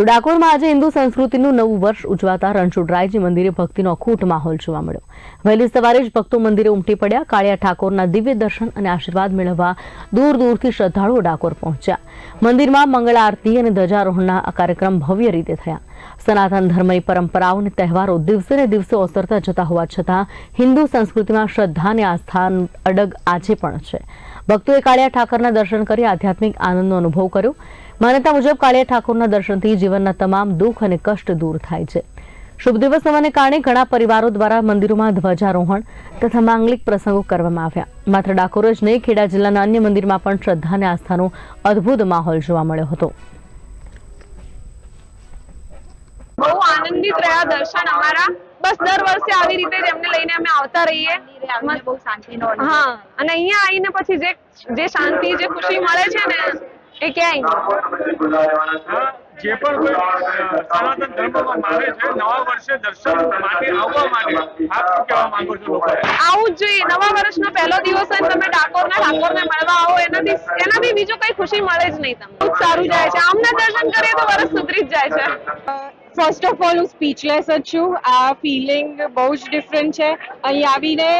તો ડાકોરમાં આજે હિન્દુ સંસ્કૃતિનું નવું વર્ષ ઉજવાતા રણછોડરાયજી મંદિરે ભક્તિનો અખૂટ માહોલ જોવા મળ્યો. વહેલી સવારે જ ભક્તો મંદિરે ઉમટી પડ્યા. કાળિયા ઠાકોરના દિવ્ય દર્શન અને આશીર્વાદ મેળવવા દૂર દૂરથી શ્રદ્ધાળુઓ ડાકોર પહોંચ્યા. મંદિરમાં મંગળ આરતી અને ધ્વજારોહણના આ કાર્યક્રમ ભવ્ય રીતે થયા. સનાતન ધર્મની પરંપરાઓ અને તહેવારો દિવસે ને દિવસે ઓસરતા જતા હોવા છતાં હિન્દુ સંસ્કૃતિમાં શ્રદ્ધા અને આસ્થા અડગ આજે પણ છે. ભક્તોએ કાળિયા ઠાકરના દર્શન કરી આધ્યાત્મિક આનંદનો અનુભવ કર્યો. માન્યતા મુજબ કાળિયા ઠાકોરના દર્શનથી જીવનના તમામ દુઃખ અને કષ્ટ દૂર થાય છે. શુભ દિવસ હોવાને કારણે ઘણા પરિવારો દ્વારા મંદિરોમાં ધ્વજારોહણ તથા માંગલિક પ્રસંગો કરવામાં આવ્યા. માત્ર ડાકોર જ નહીં, ખેડા જિલ્લાના અન્ય મંદિરમાં પણ શ્રદ્ધા અને આસ્થાનો અદ્ભુત માહોલ જોવા મળ્યો હતો બહુ આનંદિત રહ્યા દર્શન અમારા. બસ દર વર્ષે આવી રીતે જ એમને લઈને અમે આવતા રહીએ. બહુ શાંતિનો હા અને અહીંયા આવીને પછી જે જે શાંતિ જે ખુશી મળે છે ને એ ક્યાંય જે પણ કોઈ સનાતન ધર્મમાં માને છે નવા વર્ષે દર્શન માટે આવવા માટે આપ શું કહેવા માંગો છો આવું જ જોઈએ. નવા વર્ષનો પહેલો દિવસ હોય ને તમે ડાકોરના ઠાકોરને મળવા આવો. એનાથી એનાથી બીજું કઈ ખુશી મળે જ નહીં તમને. બહુ સારું જાય છે. આમના દર્શન કરીએ તો વર્ષ સુધરી જ જાય છે. ફર્સ્ટ ઓફ ઓલ હું સ્પીચલેસ જ છું. આ ફિલિંગ બહુ જ ડિફરન્ટ છે. અહીં આવીને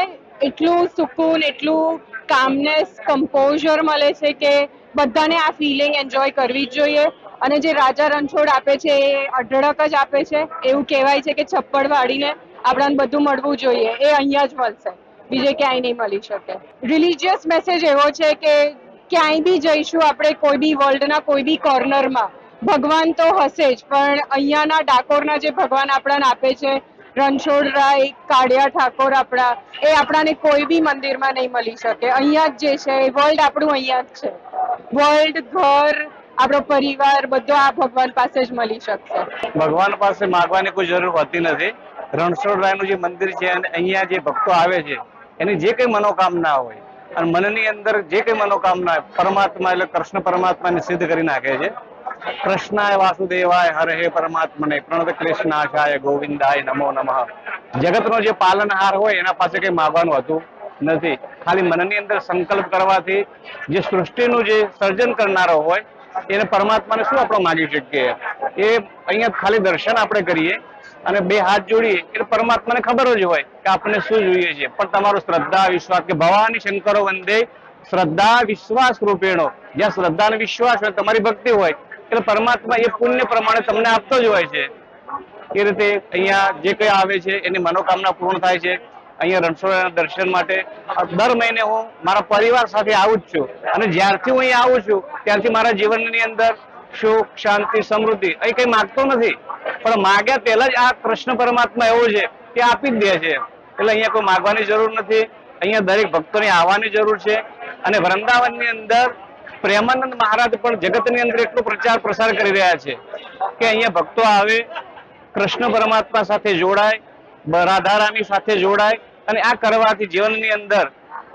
એટલું સુકૂન, એટલું કામનેસ કમ્પોઝર મળે છે કે બધાને આ ફિલિંગ એન્જોય કરવી જ જોઈએ. અને જે રાજા રણછોડ આપે છે, એ અઢળક જ આપે છે. એવું કહેવાય છે કે છપ્પડ વાળીને આપણાને બધું મળવું જોઈએ. એ અહીંયા જ મળશે. બીજે ક્યાંય નહીં મળી શકે. રિલિજિયસ મેસેજ એવો છે કે ક્યાંય બી જઈશું આપણે કોઈ બી વર્લ્ડના કોઈ બી કોર્નરમાં ભગવાન તો હશે જ, પણ અહીંયાના ડાકોરના જે ભગવાન આપણને આપે છે રણછોડરાય કાળિયા ઠાકોર આપણા, એ આપણાને કોઈ બી મંદિરમાં નહીં મળી શકે. અહીંયા જ જે છે વર્લ્ડ આપણું અહીંયા જ છે. વર્લ્ડ ઘર, આપણો પરિવાર, બધો આ ભગવાન પાસે જ મળી શકશે. ભગવાન પાસે માગવાની કોઈ જરૂર હોતી નથી. રણછોડરાયનું જે મંદિર છે અને અહીંયા જે ભક્તો આવે છે, એની જે કંઈ મનોકામના હોય, અને મનની અંદર જે કંઈ મનોકામના હોય, પરમાત્મા એટલે કૃષ્ણ પરમાત્માને સિદ્ધ કરી નાખે છે કૃષ્ણાય વાસુદેવાય હરે પરમાત્મને પ્રણત કૃષ્ણાશાય ગોવિંદાય નમો નમઃ. જગતનો જે પાલનહાર હોય એના પાસે કઈ માગવાનું હતું નથી. ખાલી મનની અંદર સંકલ્પ કરવાથી જે સૃષ્ટિનું જે સર્જન કરનારો હોય, એને પરમાત્માને શું આપણે માગી શકીએ? એ અહીંયા ખાલી દર્શન આપણે કરીએ અને બે હાથ જોડીએ, એટલે પરમાત્માને ખબર જ હોય કે આપણને શું જોઈએ છે. પણ તમારો શ્રદ્ધા, વિશ્વાસ કે ભવાની શંકરો વંદે, શ્રદ્ધા, વિશ્વાસ રૂપેણો. જ્યાં શ્રદ્ધા અને વિશ્વાસ હોય તમારી ભક્તિ હોય એટલે પરમાત્મા એ પુણ્ય પ્રમાણે તમને આપતો જ હોય છે. એ રીતે અહીંયા જે કંઈ આવે છે, એની મનોકામના પૂર્ણ થાય છે. અહીંયા રણછોડના દર્શન માટે દર મહિને હું મારા પરિવાર સાથે આવું જ છું. અને જ્યારથી હું અહીંયા આવું છું, ત્યારથી મારા જીવનની અંદર સુખ, શાંતિ, સમૃદ્ધિ, અહીં કઈ માગતો નથી. પણ માગ્યા પહેલા જ આ કૃષ્ણ પરમાત્મા એવો છે કે આપી જ દે છે. એટલે અહીંયા કોઈ માગવાની જરૂર નથી. અહીંયા દરેક ભક્તોને આવવાની જરૂર છે. અને વૃંદાવનની અંદર પ્રેમાનંદ મહારાજ પણ જગતની અંદર એટલો પ્રચાર પ્રસાર કરી રહ્યા છે કે અહીંયા ભક્તો આવે, કૃષ્ણ પરમાત્મા સાથે જોડાય રાધારામી સાથે જોડાય અને આ કરવાથી જીવનની અંદર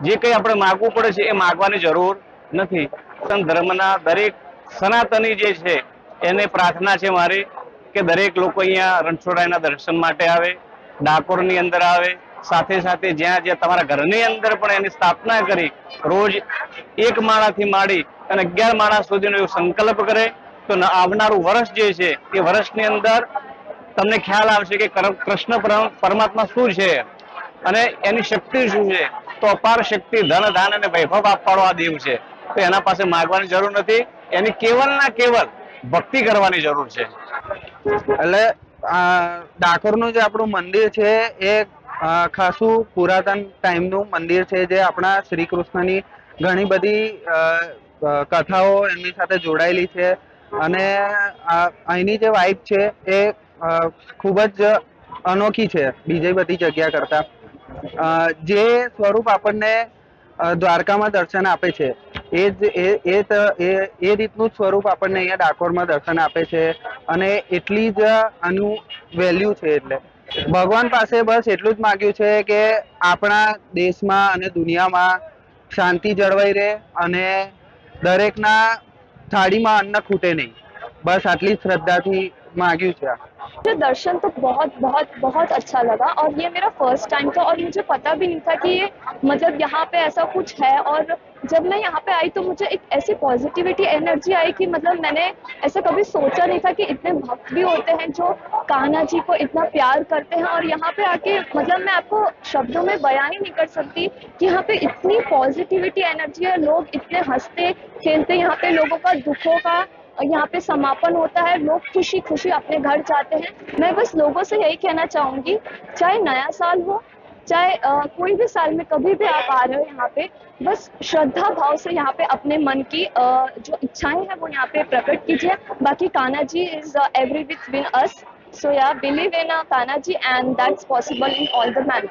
જે કંઈ આપણે માગવું પડે છે એ માગવાની જરૂર નથી. સનાતન ધર્મના દરેક સનાતની જે છે એને પ્રાર્થના છે મારી કે દરેક લોકો અહીંયા રણછોડરાયના દર્શન માટે આવે, ડાકોરની અંદર આવે, સાથે સાથે જ્યાં જ્યાં તમારા ઘરની અંદર પણ એની સ્થાપના કરી, રોજ એક માળાથી માંડી અને અગિયાર માણસ સુધીનો એવો સંકલ્પ કરે તો આવનારું વર્ષ જે છે, એ વર્ષની અંદર તમને ખ્યાલ આવશે કે કૃષ્ણ પરમાત્મા શું છે અને એની શક્તિ શું છે? તો અપાર શક્તિ ધન, ધાન અને વૈભવ આપવાનો આ દેવ છે. તો એના પાસે માગવાની જરૂર નથી. એની કેવલ ના કેવલ ભક્તિ કરવાની જરૂર છે. એટલે ડાકોરનું જે આપણું મંદિર છે, એ ખાસું પુરાતન ટાઈમનું મંદિર છે, જે આપણા શ્રી કૃષ્ણની ઘણી બધી કથાઓ એમની સાથે જોડાયેલી છે. અને અહીંની જે વાઇબ છે એ ખૂબ જ અનોખી છે બીજી બધી જગ્યા કરતા. જે સ્વરૂપ આપણને દ્વારકામાં દર્શન આપે છે, એ જ, એ એ રીતનું સ્વરૂપ આપણને અહીંયા ડાકોરમાં દર્શન આપે છે. અને એટલી જ આનું વેલ્યુ છે એટલે. ભગવાન પાસે બસ એટલું જ માગ્યું છે કે આપણા દેશમાં અને દુનિયામાં શાંતિ જળવાઈ રહે અને દરેકના થાળીમાં અન્ન ખૂટે નહીં. બસ આટલી જ શ્રદ્ધાથી માગ્યું છે આ मुझे दर्शन तो बहुत बहुत बहुत अच्छा लगा और ये मेरा फर्स्ट टाइम था और मुझे पता भी नहीं था कि ये मतलब यहाँ पे ऐसा कुछ है और जब मैं यहाँ पे आई तो मुझे एक ऐसी पॉजिटिविटी एनर्जी आई कि मतलब मैंने ऐसा कभी सोचा नहीं था कि इतने भक्त भी होते हैं जो कान्हा जी को इतना प्यार करते हैं और यहाँ पे आके मतलब मैं आपको शब्दों में बयान ही नहीं कर सकती कि यहाँ पे इतनी पॉजिटिविटी एनर्जी है लोग इतने हंसते खेलते यहाँ पे लोगों का दुखों का यहाँ पे समापन होता है। लोग खुशी खुशी अपने घर जाते हैं। मैं बस लोगों से यही कहना चाहूँगी, चाहे नया साल हो, चाहे कोई भी साल में कभी भी आप आ रहे हो यहाँ पे, बस श्रद्धा भाव से यहाँ पे अपने मन की जो इच्छाएँ हैं वो यहाँ पे प्रकट कीजिए। बाकी Kanha ji is every within us so you believe in Kanha ji and that's possible in all the manner